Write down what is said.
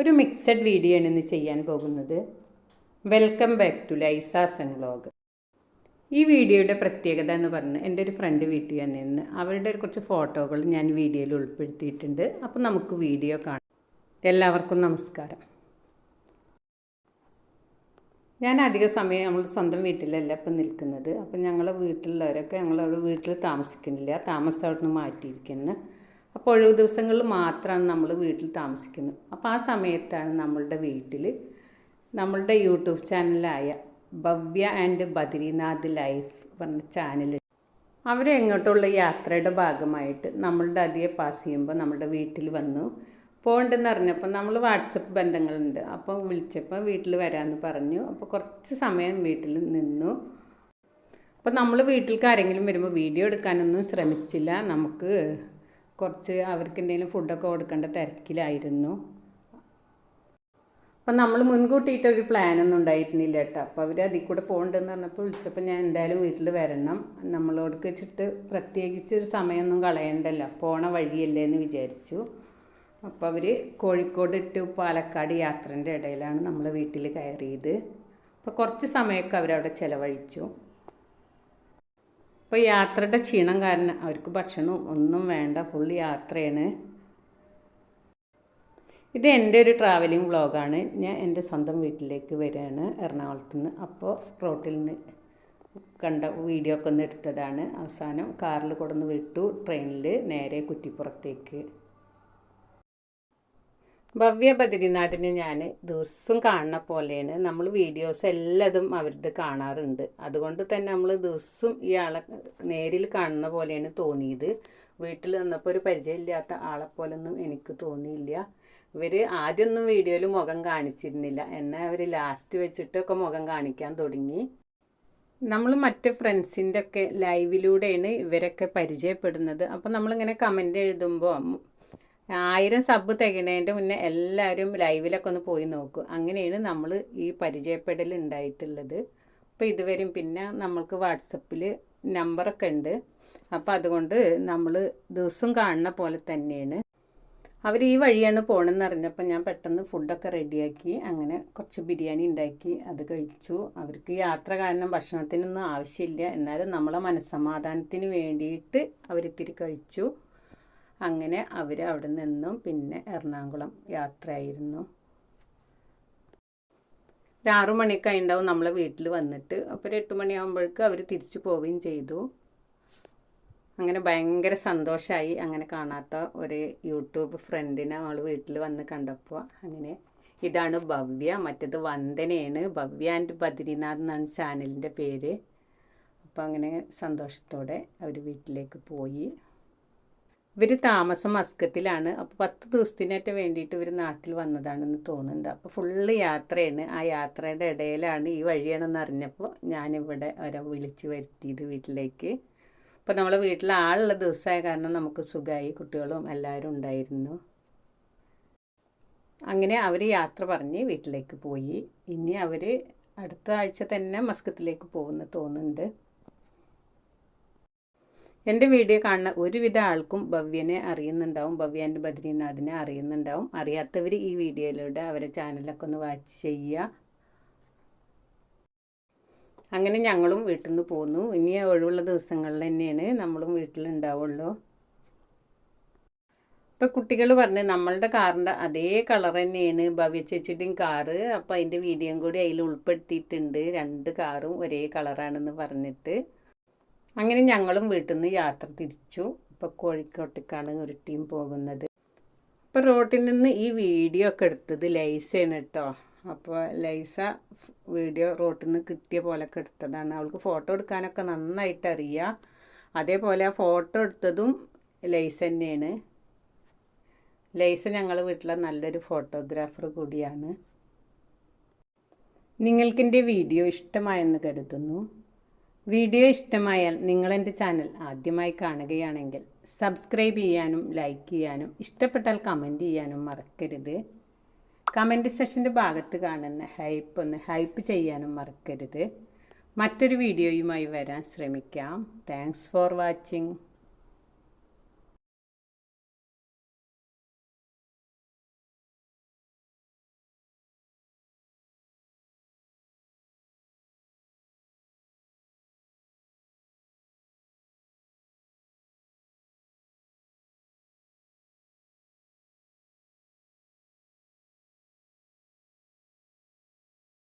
ഒരു mixed video ആണ് ഇന്ന് ചെയ്യാൻ പോകുന്നത്. വെൽക്കം ബാക്ക് ടു ലൈസാസൻ വ്ളോഗ് ഈ വീഡിയോയുടെ പ്രത്യേകത എന്ന് പറഞ്ഞാൽ എന്റെ ഒരു ഫ്രണ്ട് വീട്ടിൽ തന്നെ നിന്ന് അവരുടെ കുറച്ച് ഫോട്ടോകൾ ഞാൻ വീഡിയോയിൽ ഉൾപ്പെടുത്തിയിട്ടുണ്ട്. അപ്പോൾ നമുക്ക് വീഡിയോ കാണാം. എല്ലാവർക്കും നമസ്കാരം. ഞാൻ അധിക സമയം നമ്മൾ സ്വന്തം വീട്ടിലല്ല ഇപ്പം നിൽക്കുന്നത്. അപ്പം ഞങ്ങളുടെ വീട്ടിലുള്ളവരൊക്കെ ഞങ്ങളവിടെ വീട്ടിൽ താമസിക്കുന്നില്ല. താമസം അവിടെ നിന്ന് മാറ്റിയിരിക്കുന്നു. അപ്പോൾ ഒഴിവ് ദിവസങ്ങളിൽ മാത്രമാണ് നമ്മൾ വീട്ടിൽ താമസിക്കുന്നത്. അപ്പോൾ ആ സമയത്താണ് നമ്മളുടെ വീട്ടിൽ നമ്മളുടെ യൂട്യൂബ് ചാനലായ ഭവ്യ ആൻഡ് ബദ്രീനാഥ് ലൈഫ് പറഞ്ഞ ചാനൽ അവരെങ്ങോട്ടുള്ള യാത്രയുടെ ഭാഗമായിട്ട് നമ്മളുടെ അതിയെ പാസ് ചെയ്യുമ്പോൾ നമ്മുടെ വീട്ടിൽ വന്നു. പോകണ്ടെന്ന് അറിഞ്ഞപ്പോൾ നമ്മൾ വാട്സപ്പ് ബന്ധങ്ങളുണ്ട്. അപ്പം വിളിച്ചപ്പോൾ വീട്ടിൽ വരാമെന്ന് പറഞ്ഞു. അപ്പോൾ കുറച്ച് സമയം വീട്ടിൽ നിന്നു. അപ്പോൾ നമ്മൾ വീട്ടിലേക്ക് ആരെങ്കിലും വരുമ്പോൾ വീഡിയോ എടുക്കാനൊന്നും ശ്രമിച്ചില്ല. നമുക്ക് കുറച്ച് അവർക്ക് എന്തെങ്കിലും ഫുഡൊക്കെ കൊടുക്കേണ്ട തിരക്കിലായിരുന്നു. അപ്പം നമ്മൾ മുൻകൂട്ടിയിട്ടൊരു പ്ലാനൊന്നും ഉണ്ടായിരുന്നില്ല കേട്ടോ. അപ്പോൾ അവർ അതിൽ കൂടെ പോകണ്ടെന്ന് പറഞ്ഞപ്പോൾ വിളിച്ചപ്പോൾ ഞാൻ എന്തായാലും വീട്ടിൽ വരണം. നമ്മളോട് വെച്ചിട്ട് പ്രത്യേകിച്ച് ഒരു സമയമൊന്നും കളയണ്ടല്ലോ. പോണ വഴിയല്ലേ എന്ന് വിചാരിച്ചു. അപ്പോൾ അവർ കോഴിക്കോട് ടു പാലക്കാട് യാത്രന്റെ ഇടയിലാണ് നമ്മൾ വീട്ടിൽ കയറിയത്. അപ്പോൾ കുറച്ച് സമയമൊക്കെ അവരവിടെ ചിലവഴിച്ചു. അപ്പോൾ യാത്രയുടെ ക്ഷീണം കാരണം അവർക്ക് ഭക്ഷണം ഒന്നും വേണ്ട ഫുൾ യാത്രയാണ്. ഇത് എന്റെ ഒരു ട്രാവലിംഗ് വ്ളോഗാണ് ഞാൻ എന്റെ സ്വന്തം വീട്ടിലേക്ക് വരികയാണ് എറണാകുളത്ത് നിന്ന്. അപ്പോൾ റോട്ടിൽ നിന്ന് കണ്ട വീഡിയോ ഒക്കെ ഒന്ന് എടുത്തതാണ്. അവസാനം കാറിൽ കൊടുന്ന് വിട്ടു ട്രെയിനിൽ നേരെ കുറ്റിപ്പുറത്തേക്ക്. ഭവ്യ ബദരിനാഥിനെ ഞാൻ ദിവസം കാണുന്ന പോലെയാണ്. നമ്മൾ വീഡിയോസ് എല്ലാതും അവരുടെ കാണാറുണ്ട്. അതുകൊണ്ട് തന്നെ നമ്മൾ ദിവസം ഇയാളെ നേരിൽ കാണുന്ന പോലെയാണ് തോന്നിയത്. വീട്ടിൽ നിന്നപ്പോൾ ഒരു പരിചയമില്ലാത്ത ആളെ പോലൊന്നും എനിക്ക് തോന്നിയില്ല. ഇവർ ആദ്യമൊന്നും വീഡിയോയിൽ മുഖം കാണിച്ചിരുന്നില്ല. എന്നാൽ അവർ ലാസ്റ്റ് വെച്ചിട്ടൊക്കെ മുഖം കാണിക്കാൻ തുടങ്ങി. നമ്മൾ മറ്റ് ഫ്രണ്ട്സിന്റെ ഒക്കെ ലൈവിലൂടെയാണ് ഇവരൊക്കെ പരിചയപ്പെടുന്നത്. അപ്പോൾ നമ്മളിങ്ങനെ കമന്റ് എഴുതുമ്പോൾ ആയിരം സബ് തികണേന്റെ മുന്നേ എല്ലാവരും ലൈവിലൊക്കെ ഒന്ന് പോയി നോക്കും. അങ്ങനെയാണ് നമ്മൾ ഈ പരിചയപ്പെടൽ ഉണ്ടായിട്ടുള്ളത് അപ്പോൾ ഇതുവരെയും പിന്നെ നമ്മൾക്ക് വാട്സപ്പിൽ നമ്പറൊക്കെ ഉണ്ട് അപ്പോൾ അതുകൊണ്ട് നമ്മൾ ദിവസം കാണുന്ന പോലെ തന്നെയാണ്. അവർ ഈ വഴിയാണ് പോകണമെന്ന് അറിഞ്ഞപ്പോൾ ഞാൻ പെട്ടെന്ന് ഫുഡൊക്കെ റെഡിയാക്കി അങ്ങനെ കുറച്ച് ബിരിയാണി ഉണ്ടാക്കി അത് കഴിച്ചു. അവർക്ക് യാത്ര കാരണം ഭക്ഷണത്തിനൊന്നും ആവശ്യമില്ല. എന്നാലും നമ്മളെ മനസ്സമാധാനത്തിന് വേണ്ടിയിട്ട് അവരിത്തിരി കഴിച്ചു. അങ്ങനെ അവർ അവിടെ നിന്നും പിന്നെ എറണാകുളം യാത്രയായിരുന്നു. ഒരു ആറു മണിയൊക്കെ ഉണ്ടാവും നമ്മളെ വീട്ടിൽ വന്നിട്ട്. അപ്പോൾ ഒരു എട്ട് മണിയാകുമ്പോഴേക്ക് അവർ തിരിച്ചു പോവുകയും ചെയ്തു. അങ്ങനെ ഭയങ്കര സന്തോഷമായി അങ്ങനെ കാണാത്ത ഒരു യൂട്യൂബ് ഫ്രണ്ടിനെ അവൾ വീട്ടിൽ വന്ന് കണ്ടപ്പോൾ അങ്ങനെ ഇതാണ് ഭവ്യ മറ്റത് വന്ദനയാണ്. ഭവ്യ ആൻഡ് ബദ്രിനാഥ് എന്നാണ് ചാനലിന്റെ പേര്. അപ്പോൾ അങ്ങനെ സന്തോഷത്തോടെ അവർ വീട്ടിലേക്ക് പോയി. ഇവർ താമസം മസ്കത്തിലാണ് അപ്പോൾ പത്ത് ദിവസത്തിനായിട്ട് വേണ്ടിയിട്ട് ഇവർ നാട്ടിൽ വന്നതാണെന്ന് തോന്നുന്നുണ്ട്. അപ്പോൾ ഫുള്ള് യാത്രയാണ്. ആ യാത്രയുടെ ഇടയിലാണ് ഈ വഴിയാണെന്ന് അറിഞ്ഞപ്പോൾ ഞാനിവിടെ അവരെ വിളിച്ച് വരുത്തിയത് വീട്ടിലേക്ക്. അപ്പോൾ നമ്മളെ വീട്ടിൽ ആളുള്ള ദിവസമായ കാരണം നമുക്ക് സുഖമായി. കുട്ടികളും എല്ലാവരും ഉണ്ടായിരുന്നു. അങ്ങനെ അവർ യാത്ര പറഞ്ഞ് വീട്ടിലേക്ക് പോയി. ഇനി അവർ അടുത്ത ആഴ്ച തന്നെ മസ്കത്തിലേക്ക് പോകുന്ന തോന്നുന്നുണ്ട്. എന്റെ വീഡിയോ കാണുന്ന ഒരുവിധ ആൾക്കും ഭവ്യനെ അറിയുന്നുണ്ടാവും. ഭവ്യ ബദ്രീനാഥിനെ അറിയുന്നുണ്ടാവും. അറിയാത്തവർ ഈ വീഡിയോയിലൂടെ അവരെ ചാനലൊക്കെ ഒന്ന് വാച്ച് ചെയ്യുക. അങ്ങനെ ഞങ്ങളും വീട്ടിൽ നിന്ന് പോന്നു. ഇനി ഒഴിവുള്ള ദിവസങ്ങളിൽ തന്നെയാണ് നമ്മളും വീട്ടിലുണ്ടാവുള്ളൂ. ഇപ്പം കുട്ടികൾ പറഞ്ഞ് നമ്മളുടെ കാറിന്റെ അതേ കളർ തന്നെയാണ്. ഭവ്യ ചേച്ചിയുടെയും കാറ്. അപ്പോൾ അതിന്റെ വീഡിയോയും കൂടി അതിൽ ഉൾപ്പെടുത്തിയിട്ടുണ്ട്. രണ്ട് കാറും ഒരേ കളറാണെന്ന് പറഞ്ഞിട്ട്. അങ്ങനെ ഞങ്ങളും വീട്ടിൽ നിന്ന് യാത്ര തിരിച്ചു. ഇപ്പോൾ കോഴിക്കോട്ടേക്കാണ് ഒരു ടീം പോകുന്നത്. ഇപ്പോൾ റോട്ടിൽ നിന്ന് ഈ വീഡിയോ ഒക്കെ എടുത്തത് ലൈസയാണ് കേട്ടോ അപ്പോൾ ലൈസ വീഡിയോ റോട്ടിൽ നിന്ന് കിട്ടിയ പോലൊക്കെ എടുത്തതാണ്. അവൾക്ക് ഫോട്ടോ എടുക്കാനൊക്കെ നന്നായിട്ട് അറിയാം. അതേപോലെ ഫോട്ടോ എടുത്തതും ലൈസ തന്നെയാണ്. ലൈസ ഞങ്ങൾ വീട്ടിലെ നല്ലൊരു ഫോട്ടോഗ്രാഫർ കൂടിയാണ്. നിങ്ങൾക്കെന്റെ വീഡിയോ ഇഷ്ടമായെന്ന് കരുതുന്നു. വീഡിയോ ഇഷ്ടമായാൽ നിങ്ങളെന്റെ ചാനൽ ആദ്യമായി കാണുകയാണെങ്കിൽ സബ്സ്ക്രൈബ് ചെയ്യാനും ലൈക്ക് ചെയ്യാനും ഇഷ്ടപ്പെട്ടാൽ കമന്റ് ചെയ്യാനും മറക്കരുത്. കമന്റ് സെക്ഷന്റെ ഭാഗത്ത് കാണുന്ന ഹൈപ്പ് ഒന്ന് ഹൈപ്പ് ചെയ്യാനും മറക്കരുത്. മറ്റൊരു വീഡിയോയുമായി വരാൻ ശ്രമിക്കാം. Thanks for watching